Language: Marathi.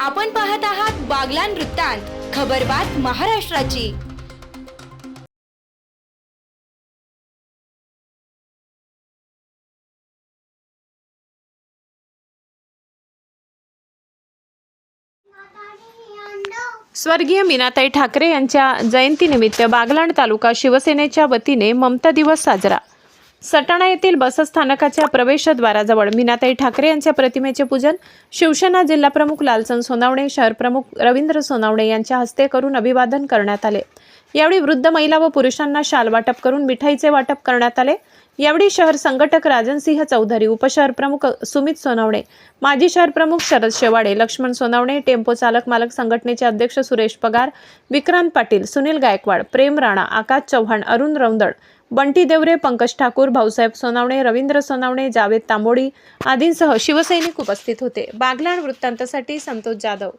आपण पाहत आहात बागलान वृत्तांत खबरबात महाराष्ट्राची. स्वर्गीय मीनाताई ठाकरे यांच्या जयंतीनिमित्त बागलाण तालुका शिवसेनेच्या वतीने ममता दिवस साजरा. सटाणा येथील बसस्थानकाच्या प्रवेशद्वाराजवळ मीनाताई ठाकरे यांच्या प्रतिमेचे पूजन शिवसेना जिल्हाप्रमुख लालचंद सोनावणे शहरप्रमुख रवींद्र सोनावणे यांच्या हस्ते करून अभिवादन करण्यात आले. यावेळी वृद्ध महिला व पुरुषांना शाल वाटप करून मिठाईचे वाटप करण्यात आले. यावेळी शहर संघटक राजनसिंह चौधरी उपशहर प्रमुख सुमित सोनावणे माजी शहर प्रमुख शरद शेवाडे लक्ष्मण सोनावणे टेम्पो चालक मालक संघटनेचे अध्यक्ष सुरेश पगार विक्रांत पाटील सुनील गायकवाड प्रेम राणा आकाश चव्हाण अरुण रौंदळ बंटी देवरे पंकज ठाकूर भाऊसाहेब सोनावणे रवींद्र सोनावणे जावेद तांबोडी आदींसह शिवसैनिक उपस्थित होते. बागलाण वृत्तांतासाठी संतोष जाधव.